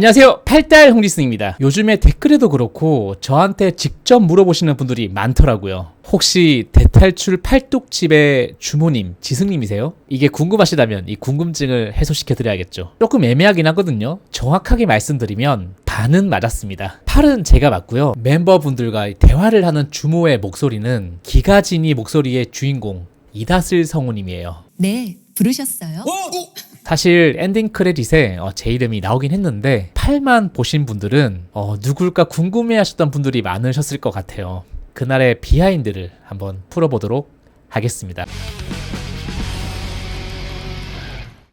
안녕하세요. 팔달 홍지승입니다. 요즘에 댓글에도 그렇고 저한테 직접 물어보시는 분들이 많더라고요. 혹시 대탈출 팔뚝집의 주모님, 지승님이세요? 이게 궁금하시다면 이 궁금증을 해소시켜 드려야겠죠. 조금 애매하긴 하거든요. 정확하게 말씀드리면 반은 맞았습니다. 팔은 제가 맞고요. 멤버분들과 대화를 하는 주모의 목소리는 기가진이 목소리의 주인공 이다슬 성우님이에요. 네, 부르셨어요? 사실 엔딩 크레딧에 어, 제 이름이 나오긴 했는데 팔만 보신 분들은 어, 누굴까 궁금해하셨던 분들이 많으셨을 것 같아요. 그날의 비하인드를 한번 풀어보도록 하겠습니다.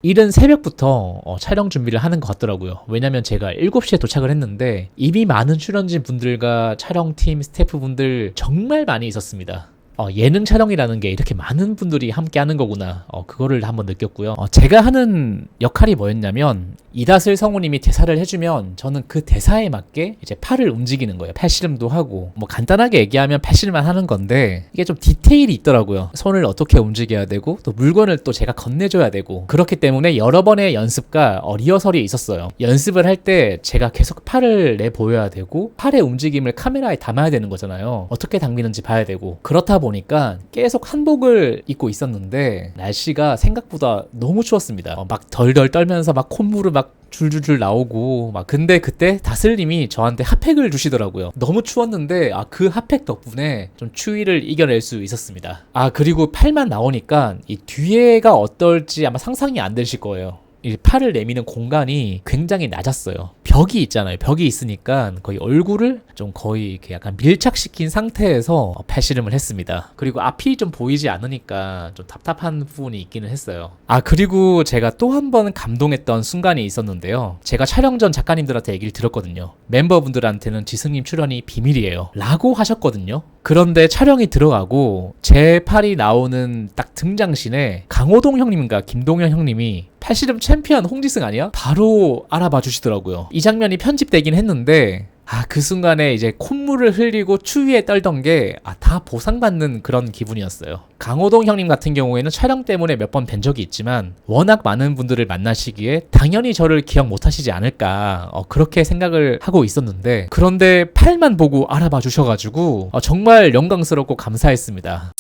이른 새벽부터 어, 촬영 준비를 하는 것 같더라고요. 왜냐면 제가 7시에 도착을 했는데 이미 많은 출연진 분들과 촬영팀 스태프분들 정말 많이 있었습니다. 어, 예능 촬영이라는 게 이렇게 많은 분들이 함께 하는 거구나. 어, 그거를 한번 느꼈고요. 어, 제가 하는 역할이 뭐였냐면, 이다슬 성우님이 대사를 해주면 저는 그 대사에 맞게 이제 팔을 움직이는 거예요. 팔씨름도 하고. 뭐 간단하게 얘기하면 팔씨름만 하는 건데, 이게 좀 디테일이 있더라고요. 손을 어떻게 움직여야 되고, 또 물건을 또 제가 건네줘야 되고. 그렇기 때문에 여러 번의 연습과 어, 리허설이 있었어요. 연습을 할 때 제가 계속 팔을 내 보여야 되고, 팔의 움직임을 카메라에 담아야 되는 거잖아요. 어떻게 당기는지 봐야 되고. 그렇다 보니 까 계속 한복을 입고 있었는데 날씨가 생각보다 너무 추웠습니다. 어, 막 덜덜 떨면서 막 콧물을 막 줄줄줄 나오고 막 근데 그때 다슬님이 저한테 핫팩을 주시더라고요. 너무 추웠는데 아 그 핫팩 덕분에 좀 추위를 이겨낼 수 있었습니다. 아 그리고 팔만 나오니까 이 뒤에가 어떨지 아마 상상이 안 되실 거예요. 이 팔을 내미는 공간이 굉장히 낮았어요. 벽이 있잖아요. 벽이 있으니까 거의 얼굴을 좀 거의 이렇게 약간 밀착시킨 상태에서 팔씨름을 했습니다. 그리고 앞이 좀 보이지 않으니까 좀 답답한 부분이 있기는 했어요. 아, 그리고 제가 또 한 번 감동했던 순간이 있었는데요. 제가 촬영 전 작가님들한테 얘기를 들었거든요. 멤버분들한테는 지승님 출연이 비밀이에요. 라고 하셨거든요. 그런데 촬영이 들어가고 제 팔이 나오는 딱 등장신에 강호동 형님과 김동현 형님이 팔씨름 챔피언 홍지승 아니야? 바로 알아봐 주시더라고요. 이 장면이 편집되긴 했는데 아, 그 순간에 이제 콧물을 흘리고 추위에 떨던 게, 아, 다 보상받는 그런 기분이었어요. 강호동 형님 같은 경우에는 촬영 때문에 몇 번 뵌 적이 있지만, 워낙 많은 분들을 만나시기에 당연히 저를 기억 못 하시지 않을까, 어, 그렇게 생각을 하고 있었는데, 그런데 팔만 보고 알아봐 주셔가지고, 어, 정말 영광스럽고 감사했습니다.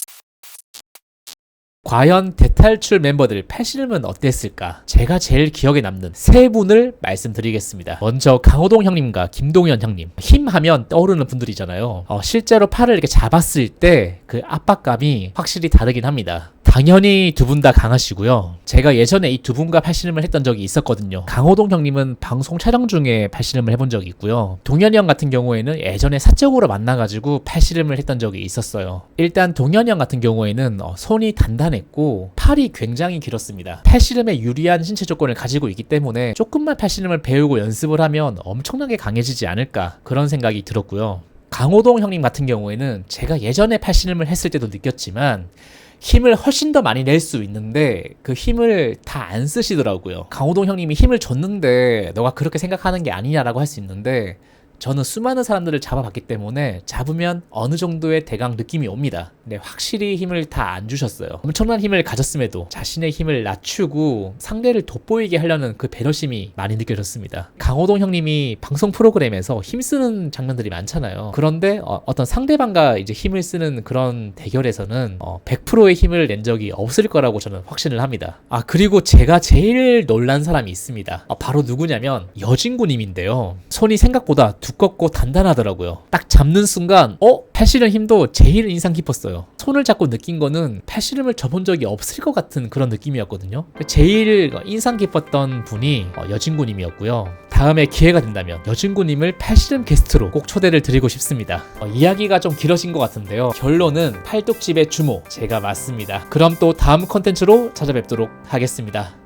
과연 대탈출 멤버들 팔씨름은 어땠을까? 제가 제일 기억에 남는 세 분을 말씀드리겠습니다. 먼저 강호동 형님과 김동현 형님. 힘 하면 떠오르는 분들이잖아요. 어, 실제로 팔을 이렇게 잡았을 때 그 압박감이 확실히 다르긴 합니다. 당연히 두 분 다 강하시고요. 제가 예전에 이 두 분과 팔씨름을 했던 적이 있었거든요. 강호동 형님은 방송 촬영 중에 팔씨름을 해본 적이 있고요. 동현이 형 같은 경우에는 예전에 사적으로 만나가지고 팔씨름을 했던 적이 있었어요. 일단 동현이 형 같은 경우에는 어, 손이 단단했고 팔이 굉장히 길었습니다. 팔씨름에 유리한 신체 조건을 가지고 있기 때문에 조금만 팔씨름을 배우고 연습을 하면 엄청나게 강해지지 않을까 그런 생각이 들었고요. 강호동 형님 같은 경우에는 제가 예전에 팔씨름을 했을 때도 느꼈지만 힘을 훨씬 더 많이 낼 수 있는데 그 힘을 다 안 쓰시더라고요. 강호동 형님이 힘을 줬는데 너가 그렇게 생각하는 게 아니냐라고 할 수 있는데 저는 수많은 사람들을 잡아봤기 때문에 잡으면 어느 정도의 대강 느낌이 옵니다. 근데 확실히 힘을 다 안 주셨어요. 엄청난 힘을 가졌음에도 자신의 힘을 낮추고 상대를 돋보이게 하려는 그 배려심이 많이 느껴졌습니다. 강호동 형님이 방송 프로그램에서 힘쓰는 장면들이 많잖아요. 그런데 어, 떤 상대방과 이제 힘을 쓰는 그런 대결에서는 어, 100%의 힘을 낸 적이 없을 거라고 저는 확신을 합니다. 아 그리고 제가 제일 놀란 사람이 있습니다. 아, 바로 누구냐면 여진구님인데요. 손이 생각보다 두껍고 단단하더라고요. 딱 잡는 순간 어? 팔씨름 힘도 제일 인상 깊었어요. 손을 잡고 느낀 거는 팔씨름을 접은 적이 없을 것 같은 그런 느낌이었거든요. 제일 인상 깊었던 분이 어, 여진구님이었고요. 다음에 기회가 된다면 여진구님을 팔씨름 게스트로 꼭 초대를 드리고 싶습니다. 어, 이야기가 좀 길어진 것 같은데요. 결론은 팔뚝집의 주모 제가 맞습니다. 그럼 또 다음 컨텐츠로 찾아뵙도록 하겠습니다.